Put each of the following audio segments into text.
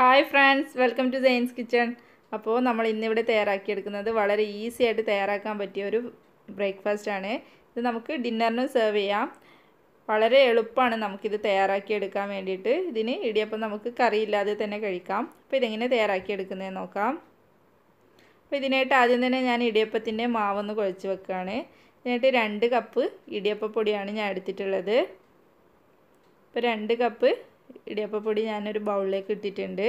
Hi friends welcome to science kitchen അപ്പോൾ നമ്മൾ ഇന്നിവിടെ തയ്യാറാക്കിയെടുക്കുന്നത് വളരെ ഈസി ആയിട്ട് തയ്യാറാക്കാൻ പറ്റിയ ഒരു ബ്രേക്ക്ഫാസ്റ്റ് ആണ്. ഇത് നമുക്ക് ഡിന്നറിനും സെർവ് ചെയ്യാം. വളരെ എളുപ്പമാണ് നമുക്കിത് തയ്യാറാക്കിയെടുക്കാൻ വേണ്ടിയിട്ട്. ഇതിന് ഇടിയപ്പം നമുക്ക് കറിയില്ലാതെ തന്നെ കഴിക്കാം. അപ്പോൾ ഇതെങ്ങനെ തയ്യാറാക്കിയെടുക്കുന്നതെന്ന് നോക്കാം. അപ്പോൾ ഇതിനായിട്ട് ആദ്യം തന്നെ ഞാൻ ഇടിയപ്പത്തിന്റെ മാവൊന്ന് കുഴച്ച് വെക്കുകയാണ്. ഇതിനായിട്ട് രണ്ട് കപ്പ് ഇടിയപ്പപ്പൊടിയാണ് ഞാൻ എടുത്തിട്ടുള്ളത്. ഇപ്പോൾ രണ്ട് കപ്പ് ഇടിയപ്പപ്പൊടി ഞാനൊരു ബൗളിലേക്ക് ഇട്ടിട്ടുണ്ട്.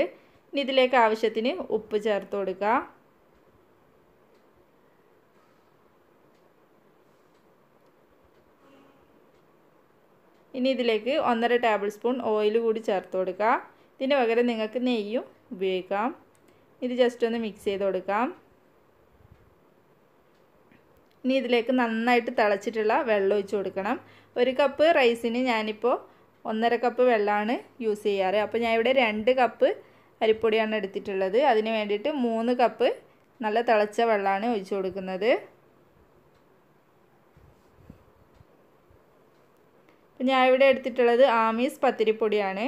ഇനി ഇതിലേക്ക് ആവശ്യത്തിന് ഉപ്പ് ചേർത്ത് കൊടുക്കുക ഇനി ഇതിലേക്ക് ഒന്നര ടേബിൾ സ്പൂൺ ഓയിൽ കൂടി ചേർത്ത് കൊടുക്കുക ഇതിന് പകരം നിങ്ങൾക്ക് നെയ്യും ഉപയോഗിക്കാം. ഇത് ജസ്റ്റ് ഒന്ന് മിക്സ് ചെയ്ത് കൊടുക്കാം. ഇനി ഇതിലേക്ക് നന്നായിട്ട് തിളച്ചിട്ടുള്ള വെള്ളം ഒഴിച്ച് കൊടുക്കണം. ഒരു കപ്പ് റൈസിന് ഞാനിപ്പോൾ ഒന്നര കപ്പ് വെള്ളമാണ് യൂസ് ചെയ്യാറ്. അപ്പോൾ ഞാൻ ഇവിടെ രണ്ട് കപ്പ് അരിപ്പൊടിയാണ് എടുത്തിട്ടുള്ളത്. അതിന് വേണ്ടിയിട്ട് മൂന്ന് കപ്പ് നല്ല തിളച്ച വെള്ളമാണ് ഒഴിച്ചു കൊടുക്കുന്നത്. ഞാൻ ഇവിടെ എടുത്തിട്ടുള്ളത് ആമീസ് പത്തിരിപ്പൊടിയാണ്.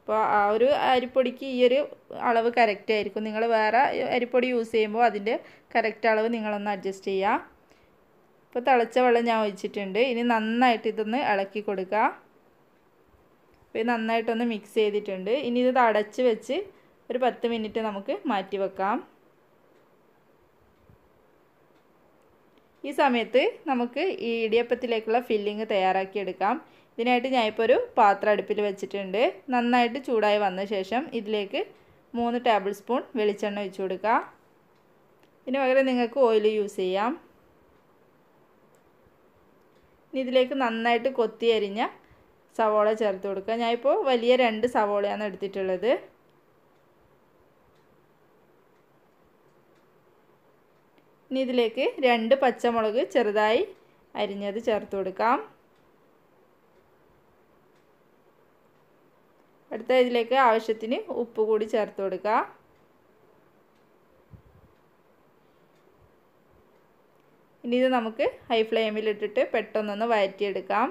അപ്പോൾ ആ ഒരു അരിപ്പൊടിക്ക് ഈ ഒരു അളവ് കറക്റ്റ് ആയിരിക്കും. നിങ്ങൾ വേറെ അരിപ്പൊടി യൂസ് ചെയ്യുമ്പോൾ അതിന്റെ കറക്റ്റ് അളവ് നിങ്ങളൊന്ന് അഡ്ജസ്റ്റ് ചെയ്യുക ഇപ്പോൾ തിളച്ച വെള്ളം ഞാൻ ഒഴിച്ചിട്ടുണ്ട്. ഇനി നന്നായിട്ട് ഇതൊന്ന് ഇളക്കി കൊടുക്കുക അപ്പോൾ നന്നായിട്ടൊന്ന് മിക്സ് ചെയ്തിട്ടുണ്ട്. ഇനി ഇത് അടച്ച് വെച്ച് ഒരു പത്ത് മിനിറ്റ് നമുക്ക് മാറ്റി വെക്കാം. ഈ സമയത്ത് നമുക്ക് ഈ ഇടിയപ്പത്തിലേക്കുള്ള ഫില്ലിങ് തയ്യാറാക്കിയെടുക്കാം ഇതിനായിട്ട് ഞാനിപ്പോൾ ഒരു പാത്രം അടുപ്പിൽ വെച്ചിട്ടുണ്ട്. നന്നായിട്ട് ചൂടായി വന്ന ശേഷം ഇതിലേക്ക് മൂന്ന് ടേബിൾ സ്പൂൺ വെളിച്ചെണ്ണ ഒഴിച്ചു കൊടുക്കുക ഇതിന് പകരം നിങ്ങൾക്ക് ഓയിൽ യൂസ് ചെയ്യാം. ഇനി ഇതിലേക്ക് നന്നായിട്ട് കൊത്തി അരിഞ്ഞ സവോള ചേർത്ത് കൊടുക്കുക. ഞാനിപ്പോൾ വലിയ രണ്ട് സവോളയാണ് എടുത്തിട്ടുള്ളത്. ഇനി ഇതിലേക്ക് രണ്ട് പച്ചമുളക് ചെറുതായി അരിഞ്ഞത് ചേർത്ത് കൊടുക്കാം. അടുത്ത ഇതിലേക്ക് ആവശ്യത്തിന് ഉപ്പ് കൂടി ചേർത്ത് കൊടുക്കുക ഇനി ഇത് നമുക്ക് ഹൈ ഫ്ലെയിമിലിട്ടിട്ട് പെട്ടെന്നൊന്ന് വഴറ്റിയെടുക്കാം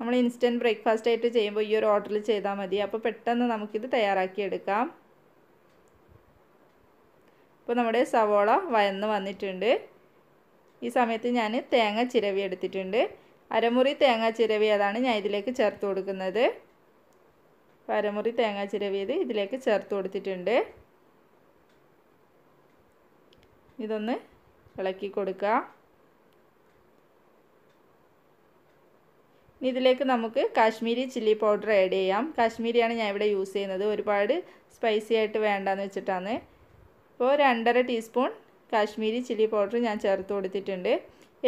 നമ്മൾ ഇൻസ്റ്റന്റ് ബ്രേക്ക്ഫാസ്റ്റ് ആയിട്ട് ചെയ്യുമ്പോൾ ഈ ഒരു ഓർഡറിൽ ചെയ്താൽ മതി. അപ്പോൾ പെട്ടെന്ന് നമുക്കിത് തയ്യാറാക്കിയെടുക്കാം. ഇപ്പോൾ നമ്മുടെ സവോള വയന്ന് വന്നിട്ടുണ്ട്. ഈ സമയത്ത് ഞാൻ തേങ്ങ ചിരവി എടുത്തിട്ടുണ്ട്. അരമുറി തേങ്ങ ചിരവി അതാണ് ഞാൻ ഇതിലേക്ക് ചേർത്ത് കൊടുക്കുന്നത്. അരമുറി തേങ്ങ ചിരവിയത് ഇതിലേക്ക് ചേർത്ത് കൊടുത്തിട്ടുണ്ട്. ഇതൊന്ന് ഇളക്കി കൊടുക്കുക. ഇതിലേക്ക് നമുക്ക് കാശ്മീരി ചില്ലി പൗഡർ ആഡ് ചെയ്യാം. കാശ്മീരിയാണ് ഞാൻ ഇവിടെ യൂസ് ചെയ്യുന്നത്. ഒരുപാട് സ്പൈസി ആയിട്ട് വേണ്ടെന്ന് വെച്ചിട്ടാണ്. അപ്പോൾ രണ്ടര ടീസ്പൂൺ കാശ്മീരി ചില്ലി പൗഡർ ഞാൻ ചേർത്ത് കൊടുത്തിട്ടുണ്ട്.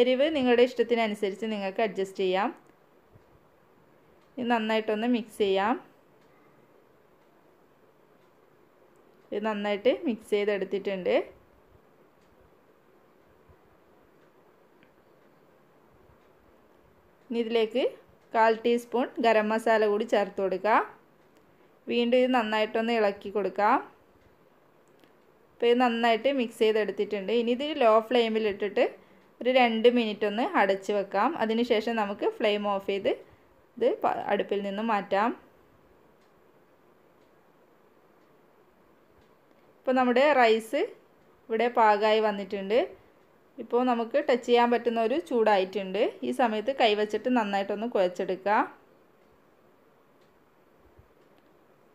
എരിവ് നിങ്ങളുടെ ഇഷ്ടത്തിനനുസരിച്ച് നിങ്ങൾക്ക് അഡ്ജസ്റ്റ് ചെയ്യാം. ഇത് നന്നായിട്ടൊന്ന് മിക്സ് ചെയ്യാം. ഇത് നന്നായിട്ട് മിക്സ് ചെയ്തെടുത്തിട്ടുണ്ട്. ഇനി ഇതിലേക്ക് കാൽ ടീസ്പൂൺ ഗരം മസാല കൂടി ചേർത്ത് കൊടുക്കുക. വീണ്ടും ഇത് നന്നായിട്ടൊന്ന് ഇളക്കി കൊടുക്കുക. അപ്പോൾ ഇത് നന്നായിട്ട് മിക്സ് ചെയ്തെടുത്തിട്ടുണ്ട്. ഇനി ഇത് ലോ ഫ്ലെയിമിലിട്ടിട്ട് ഒരു രണ്ട് മിനിറ്റ് ഒന്ന് അടച്ച് വെക്കാം. അതിനുശേഷം നമുക്ക് ഫ്ലെയിം ഓഫ് ചെയ്ത് ഇത് അടുപ്പിൽ നിന്ന് മാറ്റാം. ഇപ്പോൾ നമ്മുടെ റൈസ് ഇവിടെ പാകമായി വന്നിട്ടുണ്ട്. ഇപ്പോൾ നമുക്ക് ടച്ച് ചെയ്യാൻ പറ്റുന്ന ഒരു ചൂടായിട്ടുണ്ട്. ഈ സമയത്ത് കൈവച്ചിട്ട് നന്നായിട്ടൊന്ന് കുഴച്ചെടുക്കുക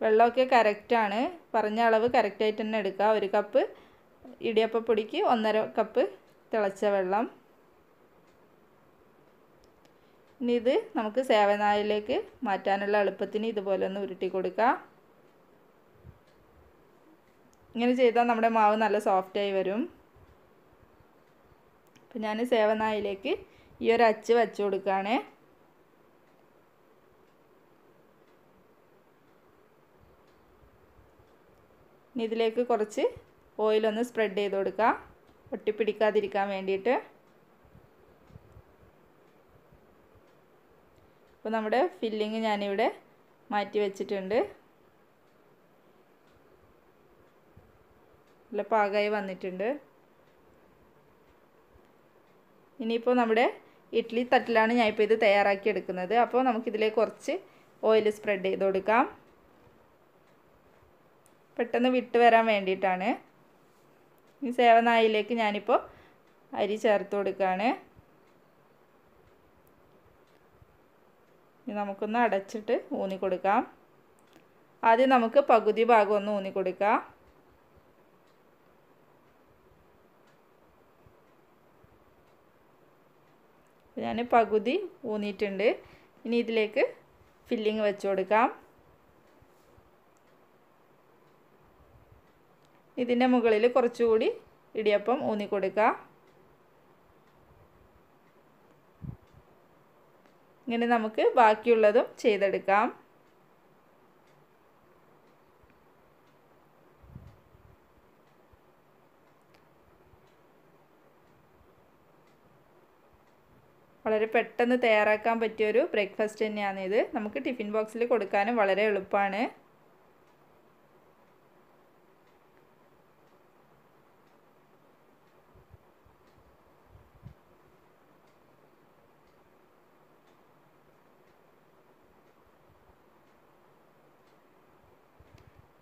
വെള്ളമൊക്കെ കറക്റ്റാണ് പറഞ്ഞ അളവ് കറക്റ്റായിട്ട് തന്നെ എടുക്കുക ഒരു കപ്പ് ഇടിയപ്പപ്പൊടിക്ക് ഒന്നര കപ്പ് തിളച്ച വെള്ളം. ഇനി ഇത് നമുക്ക് സേവനായിലേക്ക് മാറ്റാനുള്ള എളുപ്പത്തിന് ഇതുപോലെ ഒന്ന് ഉരുട്ടി കൊടുക്കുക ഇങ്ങനെ ചെയ്താൽ നമ്മുടെ മാവ് നല്ല സോഫ്റ്റായി വരും. അപ്പം ഞാൻ സേവനായിലേക്ക് ഈ ഒരു അച്ച് വെച്ച് കൊടുക്കുകയാണ് ഇനി ഇതിലേക്ക് കുറച്ച് ഓയിലൊന്ന് സ്പ്രെഡ് ചെയ്ത് കൊടുക്കാം. ഒട്ടിപ്പിടിക്കാതിരിക്കാൻ വേണ്ടിയിട്ട്. അപ്പോൾ നമ്മുടെ ഫില്ലിങ് ഞാനിവിടെ മാറ്റി വെച്ചിട്ടുണ്ട്. നല്ല പാകമായി വന്നിട്ടുണ്ട്. ഇനിയിപ്പോൾ നമ്മുടെ ഇഡ്ഡലി തട്ടിലാണ് ഞാൻ ഇത് തയ്യാറാക്കി എടുക്കുന്നത്. അപ്പോൾ നമുക്കിതിലേക്ക് കുറച്ച് ഓയിൽ സ്പ്രെഡ് ചെയ്ത് കൊടുക്കാം. പെട്ടെന്ന് വിട്ട് വരാൻ വേണ്ടിയിട്ടാണ്. ഈ സേവനായിലേക്ക് ഞാനിപ്പോൾ അരി ചേർത്ത് കൊടുക്കുകയാണ് ഇനി നമുക്കൊന്ന് അടച്ചിട്ട് ഊന്നി കൊടുക്കാം. ആദ്യം നമുക്ക് പകുതി ഭാഗം ഒന്ന് ഊന്നി കൊടുക്കാം. ഞാൻ പകുതി ഊന്നിയിട്ടുണ്ട്. ഇനി ഇതിലേക്ക് ഫില്ലിങ് വെച്ച് കൊടുക്കാം. ഇതിന്റെ മുകളിൽ കുറച്ചുകൂടി ഇടിയപ്പം ഊന്നി കൊടുക്കുക. ഇങ്ങനെ നമുക്ക് ബാക്കിയുള്ളതും ചെയ്തെടുക്കാം. വളരെ പെട്ടെന്ന് തയ്യാറാക്കാൻ പറ്റിയൊരു ബ്രേക്ക്ഫാസ്റ്റ് തന്നെയാണ് ഇത് നമുക്ക് ടിഫിൻ ബോക്സിൽ കൊടുക്കാനും വളരെ എളുപ്പമാണ്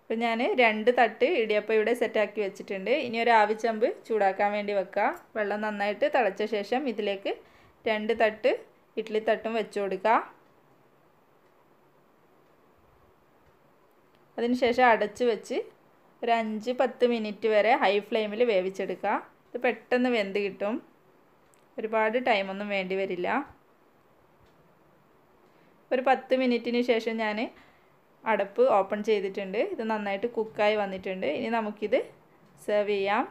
അപ്പം ഞാൻ രണ്ട് തട്ട് ഇടിയപ്പം ഇവിടെ സെറ്റാക്കി വെച്ചിട്ടുണ്ട്. ഇനി ഒരു ആവിച്ചമ്പ് ചൂടാക്കാൻ വേണ്ടി വെക്കുക വെള്ളം നന്നായിട്ട് തിളച്ച ശേഷം ഇതിലേക്ക് രണ്ട് തട്ട് ഇഡ്ഡലി തട്ടും വെച്ച് കൊടുക്കുക. അതിനുശേഷം അടച്ച് വെച്ച് ഒരു അഞ്ച് പത്ത് മിനിറ്റ് വരെ ഹൈ ഫ്ലെയിമിൽ വേവിച്ചെടുക്കുക. ഇത് പെട്ടെന്ന് വെന്ത് കിട്ടും. ഒരുപാട് ടൈമൊന്നും വേണ്ടി വരില്ല. ഒരു പത്ത് മിനിറ്റിന് ശേഷം ഞാൻ അടപ്പ് ഓപ്പൺ ചെയ്തിട്ടുണ്ട്. ഇത് നന്നായിട്ട് കുക്കായി വന്നിട്ടുണ്ട്. ഇനി നമുക്കിത് സെർവ് ചെയ്യാം.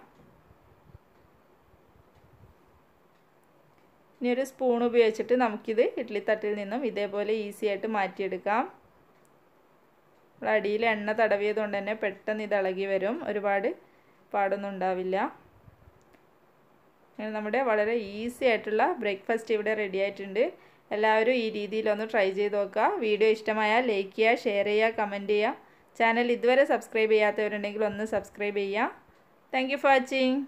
ഇനി ഒരു സ്പൂൺ ഉപയോഗിച്ചിട്ട് നമുക്കിത് ഇഡ്ഡലി തട്ടിൽ നിന്നും ഇതേപോലെ ഈസി ആയിട്ട് മാറ്റിയെടുക്കാം. അടിയിൽ എണ്ണ തടവിയത് കൊണ്ട് തന്നെ പെട്ടെന്ന് ഇത് ഇളകി വരും. ഒരുപാട് പാടൊന്നും ഉണ്ടാവില്ല. അങ്ങനെ നമ്മുടെ വളരെ ഈസി ആയിട്ടുള്ള ബ്രേക്ക്ഫാസ്റ്റ് ഇവിടെ റെഡി ആയിട്ടുണ്ട്. എല്ലാവരും ഈ രീതിയിലൊന്ന് ട്രൈ ചെയ്ത് നോക്കുക. വീഡിയോ ഇഷ്ടമായാൽ ലൈക്ക് ചെയ്യുക ഷെയർ ചെയ്യുക കമന്റ് ചെയ്യുക. ചാനൽ ഇതുവരെ സബ്സ്ക്രൈബ് ചെയ്യാത്തവരുണ്ടെങ്കിൽ ഒന്ന് സബ്സ്ക്രൈബ് ചെയ്യുക. Thank for watching